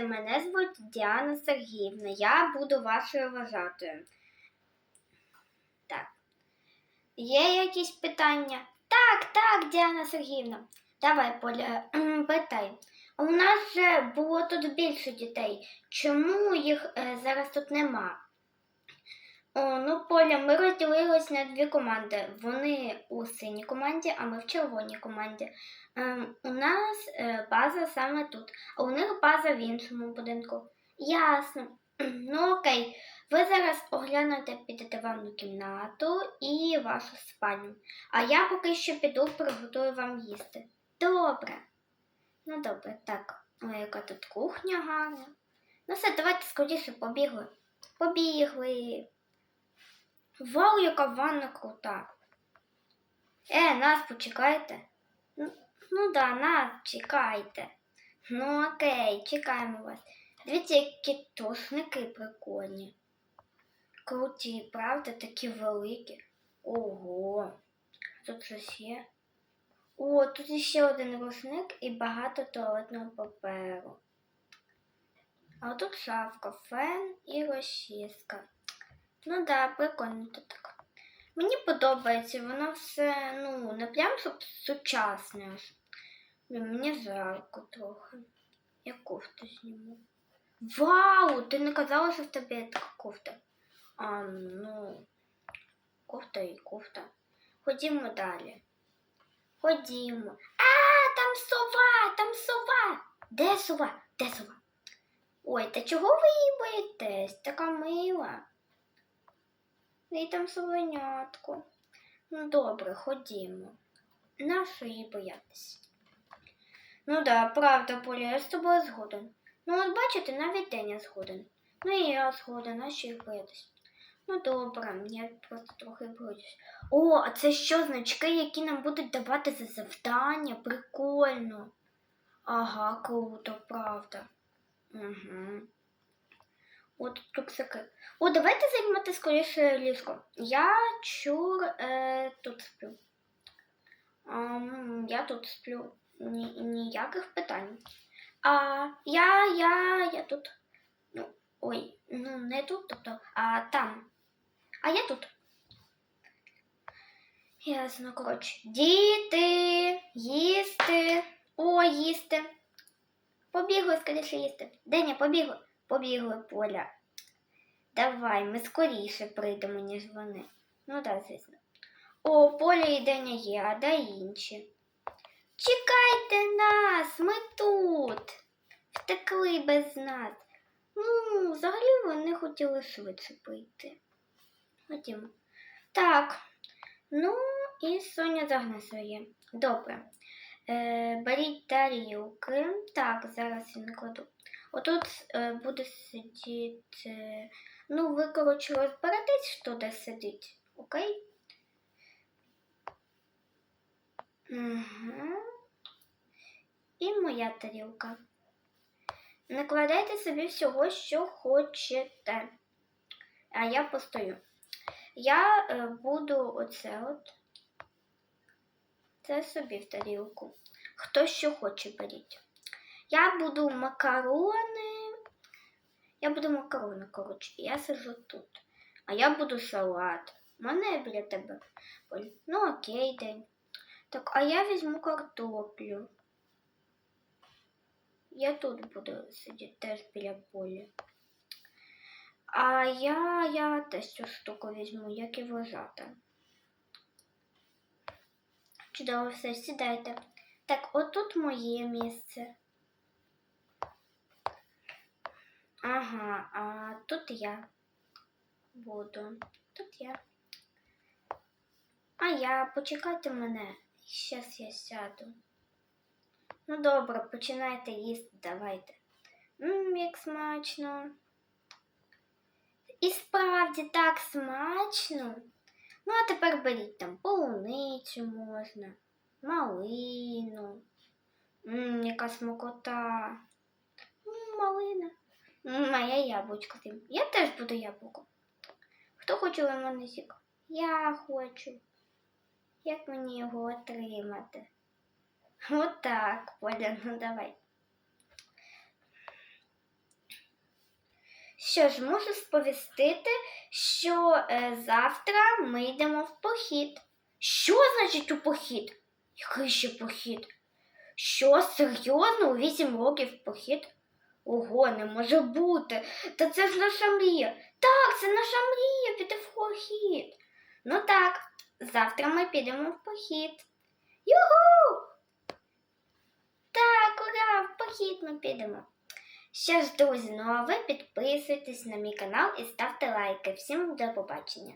Здравствуйте, мене звуть Діана Сергіївна. Я буду вашою вважатою. Так. Є якісь питання? Так, так, Діана Сергіївна. Давай, Поля, питай. У нас же було тут більше дітей. Чому їх е, зараз тут нема? О, ну, Поля, ми розділились на дві команди. Вони у синій команді, а ми в червоній команді. Ем, у нас е, база саме тут, а у них база в іншому будинку. Ясно. Ну окей, ви зараз оглянете в ванну кімнату і вашу спальню. А я поки що піду приготую вам їсти. Добре. Ну добре, так. Ой, яка тут кухня гарна. Ну все, давайте скоріше побігли. Побігли. Вау, яка ванна крута. Е, нас почекайте. Ну, ну да, нас чекайте. Ну окей, чекаємо вас. Дивіться, які тушники прикольні. Круті, правда, такі великі. Ого. Тут щось є. О, тут ще один рушник і багато туалетного паперу. А тут шафка, фен і розчіска. Ну да, прикольно тут так. Мені подобається, воно все, ну, не прям сучасне. Мені жарко трохи. Я кофту зніму. Вау! Ти не казала, що в тебе є така кофта. А, ну, кофта і кофта. Ходімо далі. Ходімо. А, там сова, там сова. Де сова? Де сова? Ой, та чого ви її боїтесь? Така мила. І там совенятко. Ну добре, ходімо. Нащо її боятися? Ну да, правда, Поля, я з тобою згоден. Ну, от бачите, навіть день я згоден. Ну і я згоден, а що їх боятись? Ну добре, я просто трохи боюсь. О, а це що, значки, які нам будуть давати за завдання? Прикольно. Ага, круто, правда. Угу. От таке. О, давайте займати скоріше ліжко. Я чур е, тут сплю. Ам, я тут сплю. Ні, ніяких питань. А я, я, я тут. Ну, ой, ну не тут, тобто, а там. А я тут. Ясно, коротше. Діти, їсти. О, їсти. Побігли скоріше їсти. Деня, побігли. Побігли, Поля. Давай, ми скоріше прийдемо, ніж вони. Ну так, звісно. О, Поля і Деня є, а де інші? Чекайте нас, ми тут. Втекли без нас. Ну, взагалі вони хотіли швидше прийти. Ходімо. Так. Ну, і Соня загне своє. Добре. Е, беріть тарілки. Так, зараз я накладу. Отут е, буде сидіти. Ну, ви, коротше, розберетесь, хто де сидить. Окей? Угу. І моя тарілка. Накладайте собі всього, що хочете. А я постою. Я е, буду оце от. Це собі в тарілку. Хто що хоче беріть. Я буду макарони. Я буду макарони, коротше. Я сижу тут. А я буду салат. У мене біля тебе. Ну окей, день. Так, а я візьму картоплю. Я тут буду сидіти теж біля поля. А я, я теж цю штуку візьму, як і вважати. Чудово, все, сідайте. Так, отут моє місце. Ага, а тут я буду. Тут я. А я, почекайте мене. Щас я сяду. Ну добре, починайте їсти, давайте. Ммм, як смачно. І справді так смачно. Ну, а тепер беріть там полуницю можна, малину. Ммм, яка смакота. М, малина. М, моя яблучко. тим. Я теж буду яблуко. Хто хоче лимонний сік? Я хочу. Як мені його отримати? Отак, Поля, ну давай. Що ж, можу сповістити, що е, завтра ми йдемо в похід. Що значить у похід? Який ще похід? Що, серйозно, у вісім років в похід? Ого, не може бути. Та це ж наша мрія. Так, це наша мрія піти в похід. Ну так, завтра ми підемо в похід. Юху! Так, ура, в похід ми підемо. Що ж, друзі, ну а ви підписуйтесь на мій канал і ставте лайки. Всім до побачення.